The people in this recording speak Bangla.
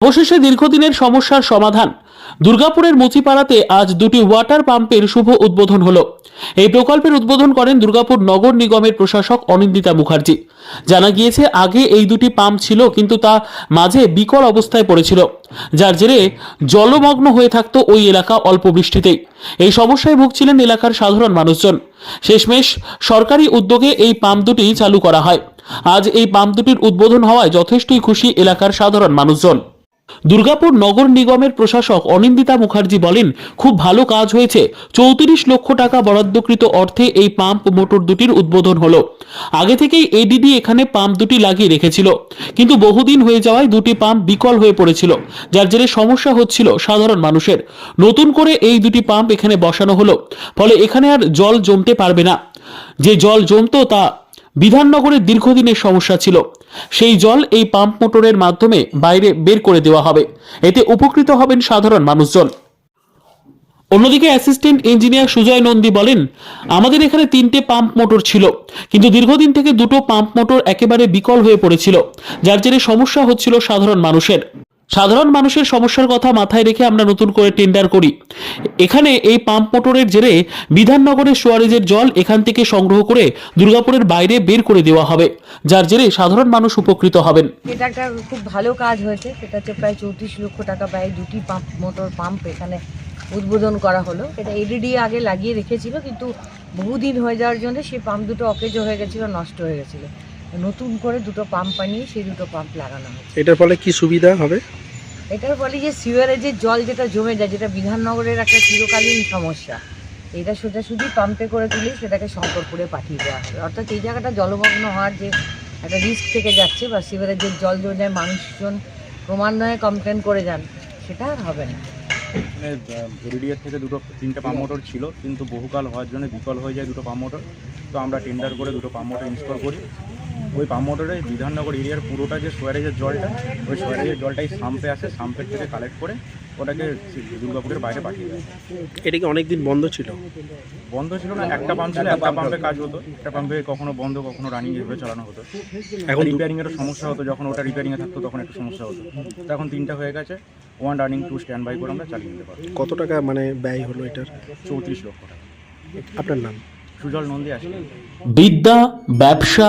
অবশেষে দীর্ঘদিনের সমস্যার সমাধান। দুর্গাপুরের মুচিপাড়াতে আজ দুটি ওয়াটার পাম্পের শুভ উদ্বোধন হলো। এই প্রকল্পের উদ্বোধন করেন দুর্গাপুর নগর নিগমের প্রশাসক অনিন্দিতা মুখার্জি। জানা গিয়েছে, আগে এই দুটি পাম্প ছিল, কিন্তু তা মাঝে বিকল অবস্থায় পড়েছিল। যার জেরে জলমগ্ন হয়ে থাকতো ওই এলাকা অল্প বৃষ্টিতেই। এই সমস্যায় ভুগছিলেন এলাকার সাধারণ মানুষজন। শেষমেশ সরকারি উদ্যোগে এই পাম্প দুটি চালু করা হয়। আজ এই পাম্প দুটির উদ্বোধন হওয়ায় যথেষ্টই খুশি এলাকার সাধারণ মানুষজন। দুর্গাপুর নগর নিগমের প্রশাসক অনিন্দিতা মুখার্জি বলেন, খুব ভালো কাজ হয়েছে। চৌত্রিশ লক্ষ টাকা বরাদ্দকৃত অর্থে এই পাম্প মোটর দুটির উদ্বোধন হলো। আগে থেকেই এডিডি এখানে পাম্প দুটি লাগিয়ে রেখেছিল। কিন্তু বহুদিন হয়ে যাওয়ায় দুটি পাম্প বিকল হয়ে পড়েছিল। যার জেরে সমস্যা হচ্ছিল সাধারণ মানুষের। নতুন করে এই দুটি পাম্প এখানে বসানো হলো। ফলে এখানে আর জল জমতে পারবে না। যে জল জমতো তা বিধাননগরের দীর্ঘদিনের সমস্যা ছিল। সেই জল এই পাম্প মোটরের মাধ্যমে বাইরে বের করে দেওয়া হবে। এতে উপকৃত হবেন সাধারণ মানুষজন। অন্যদিকে অ্যাসিস্ট্যান্ট ইঞ্জিনিয়ার সুজয় নন্দী বলেন, আমাদের এখানে তিনটে পাম্প মোটর ছিল, কিন্তু দীর্ঘদিন থেকে দুটো পাম্প মোটর একেবারে বিকল হয়ে পড়েছিল, যার জেরে সমস্যা হচ্ছিল সাধারণ মানুষের। সাধারণ মানুষের সমস্যার কথা মাথায় রেখে আমরা নতুন করে টেন্ডার করি। এখানে এই পাম্প মোটরের জেরে বিধাননগরের সোয়ারেজের জল এখান থেকে সংগ্রহ করে দুর্গাপুরের বাইরে বের করে দেওয়া হবে, যার জেরে সাধারণ মানুষ উপকৃত হবেন। এটা একটা খুব ভালো কাজ হয়েছে। সেটা হচ্ছে প্রায় চৌত্রিশ লক্ষ টাকা ব্যয় দুটি পাম্প মোটর পাম্প এখানে উদ্বোধন করা হলো। এটা এডিডি আগে লাগিয়ে রেখেছিল, কিন্তু বহুদিন হয়ে যাওয়ার জন্য সেই পাম্প দুটো অকেজ হয়ে গেছিল, নষ্ট হয়ে গেছিল। নতুন করে দুটো পাম্প বানিয়ে সেই দুটো পাম্প লাগানো হয়েছে এটার ফলে কি সুবিধা হবে? এটার ফলে যে সিওয়ারেজের জল যেটা জমে যায় যেটা বিধাননগরের একটা চিরকালীন সমস্যা এটা সোজাসুজি পাম্পে করে তুলে সেটাকে শঙ্করপুরে পাঠিয়ে দেওয়া হবে। অর্থাৎ এই জায়গাটা জলমগ্ন হওয়ার যে একটা রিস্ক থেকে যাচ্ছে বা সিওয়ারেজের জল জমে যায় মানুষজন ক্রমান্বয়ে কমপ্লেন করে যান সেটা আর হবে না। এখানে থেকে দুটো তিনটে পাম্প মোটর ছিল কিন্তু বহুকাল হওয়ার জন্য বিকল হয়ে যায় দুটো পাম্প মোটর তো আমরা টেন্ডার করে দুটো পাম্প মোটর ইনস্টল করি। ওই পাম্প মোটরে বিধাননগর এরিয়ার পুরোটা যে সোয়ারেজের জলটা ওই সোয়ারেজের জলটাই সাম্পে আসে সাম্পের থেকে কালেক্ট করে ওটাকে দুর্গাপুরের বাইরে পাঠিয়ে দেয়। এটা কি অনেকদিন বন্ধ ছিল? বন্ধ ছিল না একটা পাম্প ছিল একটা পাম্পে কাজ হতো। একটা পাম্পে কখনো বন্ধ কখনো রানিং এভাবে চালানো হতো। এখন রিপেয়ারিংয়েরও সমস্যা হতো যখন ওটা রিপেয়ারিংয়ে থাকতো তখন একটু সমস্যা হতো। তো এখন তিনটা হয়ে গেছে one running to stand by করে আমরা চালিয়ে নিতে পারব। কত টাকা মানে ব্যয় হলো এটার? চৌত্রিশ লক্ষ টাকা। আপনার নাম? সুজল নন্দী আসলে বিদ্যা ব্যবসা